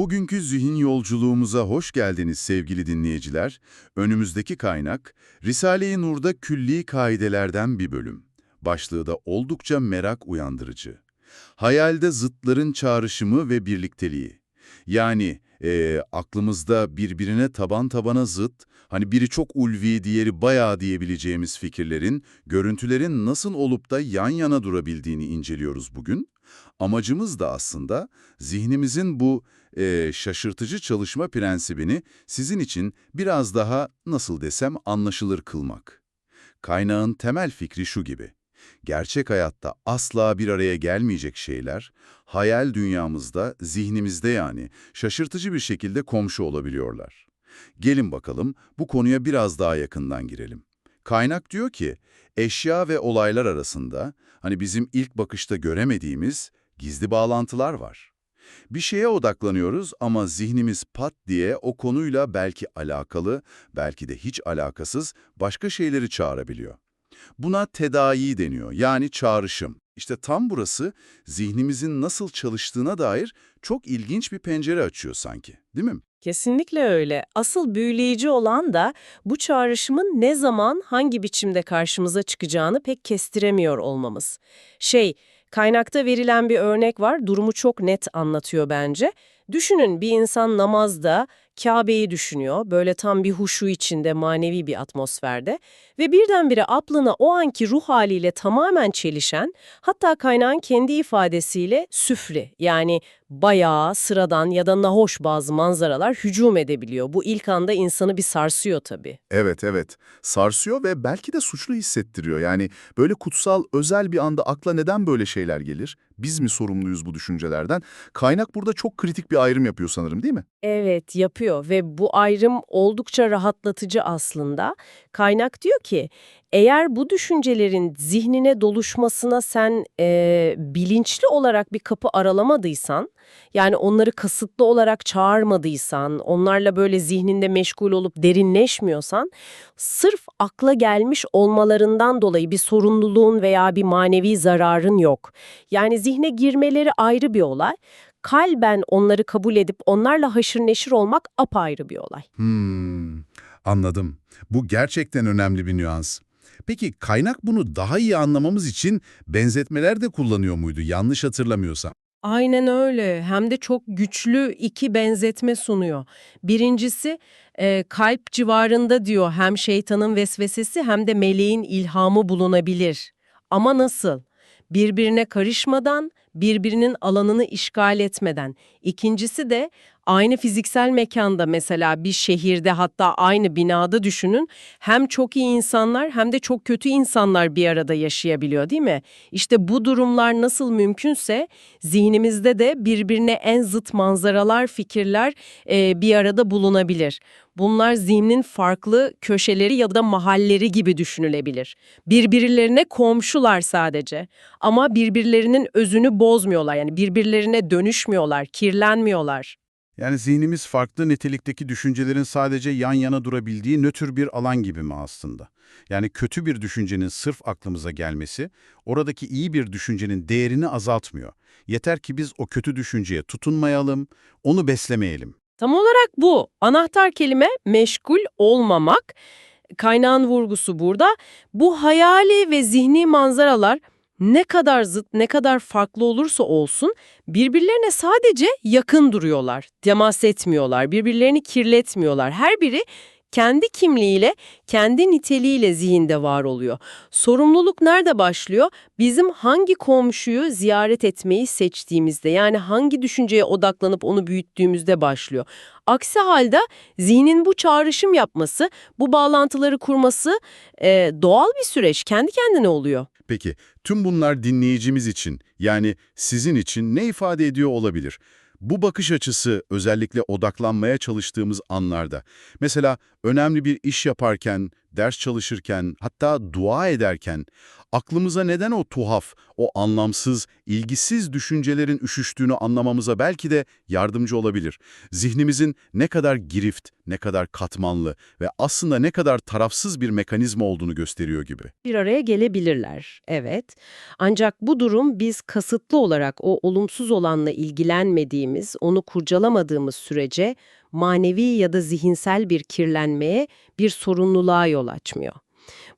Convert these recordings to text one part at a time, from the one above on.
Bugünkü zihin yolculuğumuza hoş geldiniz sevgili dinleyiciler. Önümüzdeki kaynak, Risale-i Nur'da külli kaidelerden bir bölüm. Başlığı da oldukça merak uyandırıcı. Hayalde zıtların çağrışımı ve birlikteliği. Yani eee, aklımızda birbirine taban tabana zıt, hani biri çok ulvi, diğeri bayağı diyebileceğimiz fikirlerin, görüntülerin nasıl olup da yan yana durabildiğini inceliyoruz bugün. Amacımız da aslında zihnimizin bu eee, şaşırtıcı çalışma prensibini sizin için biraz daha nasıl desem anlaşılır kılmak. Kaynağın temel fikri şu gibi. Gerçek hayatta asla bir araya gelmeyecek şeyler, hayal dünyamızda, zihnimizde yani şaşırtıcı bir şekilde komşu olabiliyorlar. Gelin bakalım bu konuya biraz daha yakından girelim. Kaynak diyor ki, eşya ve olaylar arasında hani bizim ilk bakışta göremediğimiz gizli bağlantılar var. Bir şeye odaklanıyoruz ama zihnimiz pat diye o konuyla belki alakalı, belki de hiç alakasız başka şeyleri çağırabiliyor. Buna tedayi deniyor, yani çağrışım. İşte tam burası zihnimizin nasıl çalıştığına dair çok ilginç bir pencere açıyor sanki, değil mi? Kesinlikle öyle. Asıl büyüleyici olan da bu çağrışımın ne zaman, hangi biçimde karşımıza çıkacağını pek kestiremiyor olmamız. Şey, kaynakta verilen bir örnek var, durumu çok net anlatıyor bence. Düşünün bir insan namazda Kabe'yi düşünüyor, böyle tam bir huşu içinde, manevi bir atmosferde ve birdenbire aklına o anki ruh haliyle tamamen çelişen, hatta kaynağın kendi ifadesiyle süfli, yani bayağı sıradan ya da nahoş bazı manzaralar hücum edebiliyor. Bu ilk anda insanı bir sarsıyor tabii. Evet, evet. Sarsıyor ve belki de suçlu hissettiriyor. Yani böyle kutsal, özel bir anda akla neden böyle şeyler gelir? Biz mi sorumluyuz bu düşüncelerden? Kaynak burada çok kritik bir ayrım yapıyor sanırım değil mi? Evet, yapıyor ve bu ayrım oldukça rahatlatıcı aslında. Kaynak diyor ki, eğer bu düşüncelerin zihnine doluşmasına sen eee, bilinçli olarak bir kapı aralamadıysan, yani onları kasıtlı olarak çağırmadıysan, onlarla böyle zihninde meşgul olup derinleşmiyorsan, sırf akla gelmiş olmalarından dolayı bir sorumluluğun veya bir manevi zararın yok. Yani zihne girmeleri ayrı bir olay. Kalben onları kabul edip onlarla haşır neşir olmak apayrı bir olay. Hmm, anladım. Bu gerçekten önemli bir nüans. Peki kaynak bunu daha iyi anlamamız için benzetmeler de kullanıyor muydu yanlış hatırlamıyorsam? Aynen öyle. Hem de çok güçlü iki benzetme sunuyor. Birincisi e, kalp civarında diyor hem şeytanın vesvesesi hem de meleğin ilhamı bulunabilir. Ama nasıl? Birbirine karışmadan, birbirinin alanını işgal etmeden. İkincisi de aynı fiziksel mekanda mesela bir şehirde hatta aynı binada düşünün hem çok iyi insanlar hem de çok kötü insanlar bir arada yaşayabiliyor değil mi? İşte bu durumlar nasıl mümkünse zihnimizde de birbirine en zıt manzaralar, fikirler e, bir arada bulunabilir. Bunlar zihnin farklı köşeleri ya da mahalleri gibi düşünülebilir. Birbirlerine komşular sadece ama birbirlerinin özünü bozmuyorlar yani birbirlerine dönüşmüyorlar, kirlenmiyorlar. Yani zihnimiz farklı nitelikteki düşüncelerin sadece yan yana durabildiği nötr bir alan gibi mi aslında? Yani kötü bir düşüncenin sırf aklımıza gelmesi, oradaki iyi bir düşüncenin değerini azaltmıyor. Yeter ki biz o kötü düşünceye tutunmayalım, onu beslemeyelim. Tam olarak bu. Anahtar kelime meşgul olmamak. Kaynağın vurgusu burada. Bu hayali ve zihni manzaralar ne kadar zıt, ne kadar farklı olursa olsun birbirlerine sadece yakın duruyorlar. Temas etmiyorlar, birbirlerini kirletmiyorlar. Her biri kendi kimliğiyle, kendi niteliğiyle zihinde var oluyor. Sorumluluk nerede başlıyor? Bizim hangi komşuyu ziyaret etmeyi seçtiğimizde yani hangi düşünceye odaklanıp onu büyüttüğümüzde başlıyor. Aksi halde zihnin bu çağrışım yapması, bu bağlantıları kurması e, doğal bir süreç, kendi kendine oluyor. Peki, tüm bunlar dinleyicimiz için, yani sizin için ne ifade ediyor olabilir? Bu bakış açısı özellikle odaklanmaya çalıştığımız anlarda, mesela önemli bir iş yaparken, ders çalışırken, hatta dua ederken aklımıza neden o tuhaf, o anlamsız, ilgisiz düşüncelerin üşüştüğünü anlamamıza belki de yardımcı olabilir. Zihnimizin ne kadar girift, ne kadar katmanlı ve aslında ne kadar tarafsız bir mekanizma olduğunu gösteriyor gibi. bir araya gelebilirler, evet. Ancak bu durum biz kasıtlı olarak o olumsuz olanla ilgilenmediğimiz, onu kurcalamadığımız sürece manevi ya da zihinsel bir kirlenmeye, bir sorumluluğa yol açmıyor.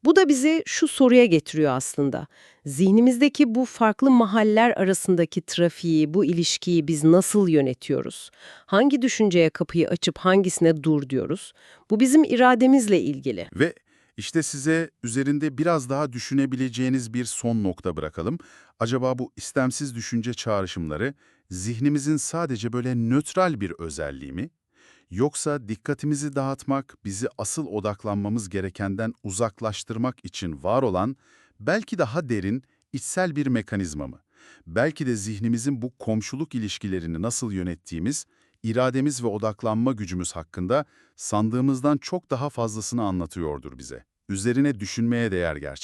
Bu da bizi şu soruya getiriyor aslında. Zihnimizdeki bu farklı mahaller arasındaki trafiği, bu ilişkiyi biz nasıl yönetiyoruz? Hangi düşünceye kapıyı açıp hangisine dur diyoruz? Bu bizim irademizle ilgili. Ve işte size üzerinde biraz daha düşünebileceğiniz bir son nokta bırakalım. Acaba bu istemsiz düşünce çağrışımları zihnimizin sadece böyle nötral bir özelliği mi? Yoksa dikkatimizi dağıtmak, bizi asıl odaklanmamız gerekenden uzaklaştırmak için var olan, belki daha derin, içsel bir mekanizma mı? Belki de zihnimizin bu komşuluk ilişkilerini nasıl yönettiğimiz, irademiz ve odaklanma gücümüz hakkında sandığımızdan çok daha fazlasını anlatıyordur bize. Üzerine düşünmeye değer gerçek.